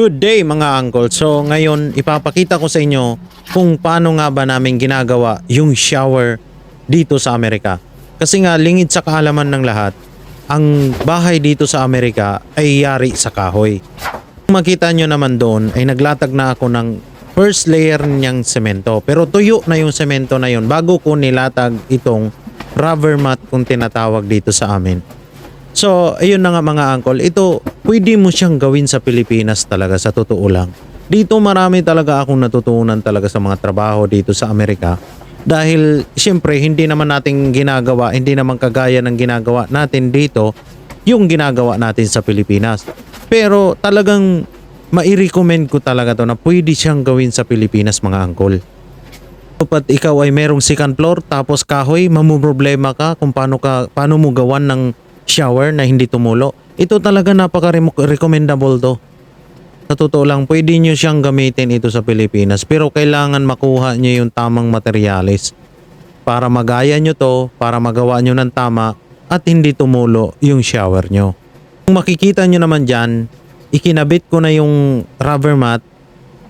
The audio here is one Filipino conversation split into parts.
Good day mga uncle. So ngayon ipapakita ko sa inyo kung paano nga ba namin ginagawa yung shower dito sa Amerika. Kasi nga lingid sa kaalaman ng lahat, ang bahay dito sa Amerika ay yari sa kahoy. Kung makita nyo naman doon ay naglatag na ako ng first layer niyang semento. Pero tuyo na yung semento na yon bago ko nilatag itong rubber mat kung tinatawag dito sa amin. So, ayun na nga mga uncle, ito pwede mo siyang gawin sa Pilipinas talaga sa totoo lang. Dito marami talaga akong natutunan talaga sa mga trabaho dito sa Amerika. Dahil siyempre hindi naman natin ginagawa, hindi naman kagaya ng ginagawa natin dito yung ginagawa natin sa Pilipinas. Pero talagang mai-recommend ko talaga to na pwede siyang gawin sa Pilipinas mga uncle. Kapag ikaw ay merong second floor tapos kahoy, mamumroblema ka kung paano, ka, paano mo gawan ng shower na hindi tumulo. Ito talaga napaka-recommendable to. Sa totoo lang, pwede nyo siyang gamitin ito sa Pilipinas pero kailangan makuha nyo yung tamang materyales para magaya nyo to, para magawa nyo ng tama at hindi tumulo yung shower nyo. Kung makikita nyo naman dyan, ikinabit ko na yung rubber mat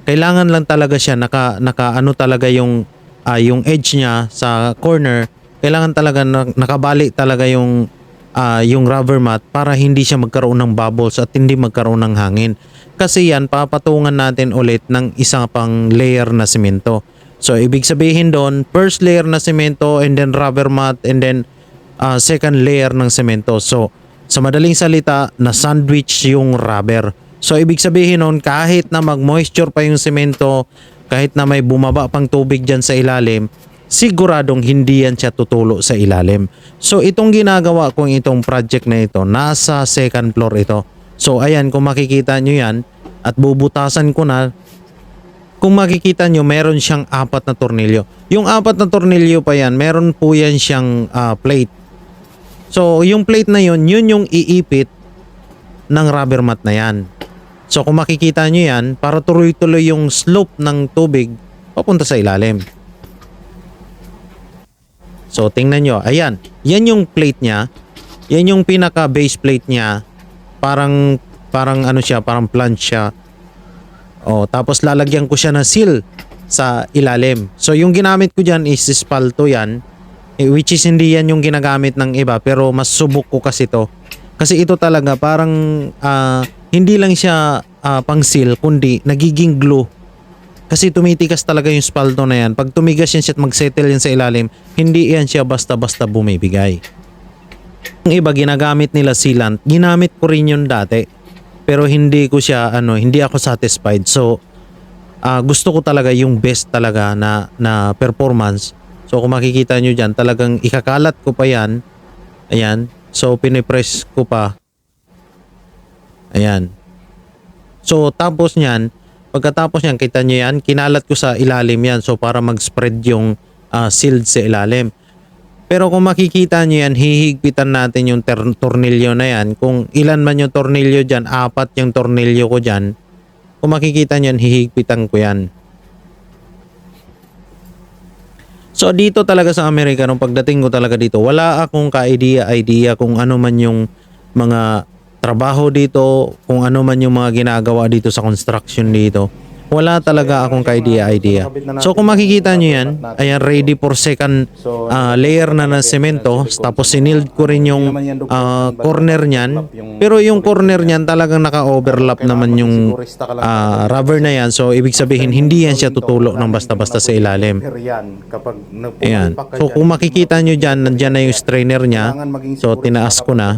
kailangan lang talaga siya naka naka ano talaga yung ah, yung edge niya sa corner kailangan talaga na, nakabali talaga yung ah, yung rubber mat para hindi siya magkaroon ng bubbles at hindi magkaroon ng hangin. Kasi yan papatungan natin ulit ng isang pang layer na semento so ibig sabihin doon first layer na semento and then rubber mat and then ah, second layer ng semento so sa madaling salita na sandwich yung rubber. So ibig sabihin nun kahit na mag-moisture pa yung semento, kahit na may bumaba pang tubig dyan sa ilalim, siguradong hindi yan siya tutulo sa ilalim. So itong ginagawa kong itong project na ito, nasa second floor ito. So ayan, kung makikita nyo yan, at bubutasan ko na, kung makikita nyo, meron siyang apat na tornilyo. Yung apat na tornilyo pa yan, meron po yan siyang ah, plate. So yung plate na yun, yun yung iipit ng rubber mat na yan. So kung makikita nyo yan, para tuloy-tuloy yung slope ng tubig papunta sa ilalim. So tingnan nyo, ayan, yan yung plate niya. Yan yung pinaka base plate niya. Parang parang ano siya, parang planche siya. Oh, tapos lalagyan ko siya ng seal sa ilalim. So yung ginamit ko diyan is espalto yan. eh, which is hindi yan yung ginagamit ng iba pero mas subok ko kasi to. Kasi ito talaga parang ah, hindi lang siya ah, pang seal kundi nagiging glue. Kasi tumitikas talaga yung spalto na yan. Pag tumigas yan siya at mag-settle yan sa ilalim, hindi yan siya basta-basta bumibigay. Yung iba ginagamit nila sealant, ginamit ko rin yun dati. Pero hindi ko siya ano, hindi ako satisfied. So ah, gusto ko talaga yung best talaga na na performance. So kung makikita nyo dyan, talagang ikakalat ko pa yan. Ayan. So pinipress ko pa. Ayan. So tapos niyan, pagkatapos niyan, kita nyo yan, kinalat ko sa ilalim yan. So para mag-spread yung ah, sealed sa ilalim. Pero kung makikita nyo yan, hihigpitan natin yung tornilyo na yan. Kung ilan man yung tornilyo dyan, apat yung tornilyo ko dyan. Kung makikita nyo yan, hihigpitan ko yan. So dito talaga sa Amerika, nung pagdating ko talaga dito, wala akong ka-idea-idea kung ano man yung mga trabaho dito, kung ano man yung mga ginagawa dito sa construction dito. Wala talaga akong ka-idea-idea. So kung makikita nyo yan, ayan ready for second ah, layer na ng semento. Tapos sinild ko rin yung ah, corner niyan. Pero yung corner niyan talagang naka-overlap naman yung ah, rubber na yan. So ibig sabihin hindi yan siya tutulo ng basta-basta sa ilalim. Ayan. So kung makikita nyo dyan, nandyan na yung strainer niya. So tinaas ko na.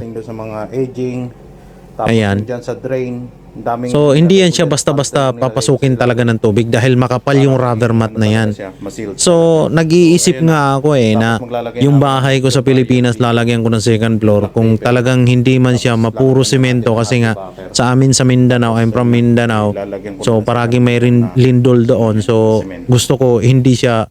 Tapos Ayan. dyan sa drain, ang daming So hindi yan siya basta-basta papasukin talaga ng tubig dahil makapal yung rubber mat na yan. So, nag-iisip nga ako eh na yung bahay ko sa Pilipinas lalagyan ko ng second floor kung talagang hindi man siya mapuro semento kasi nga sa amin sa Mindanao, I'm from Mindanao. So, paraging may rin lindol doon. So, gusto ko hindi siya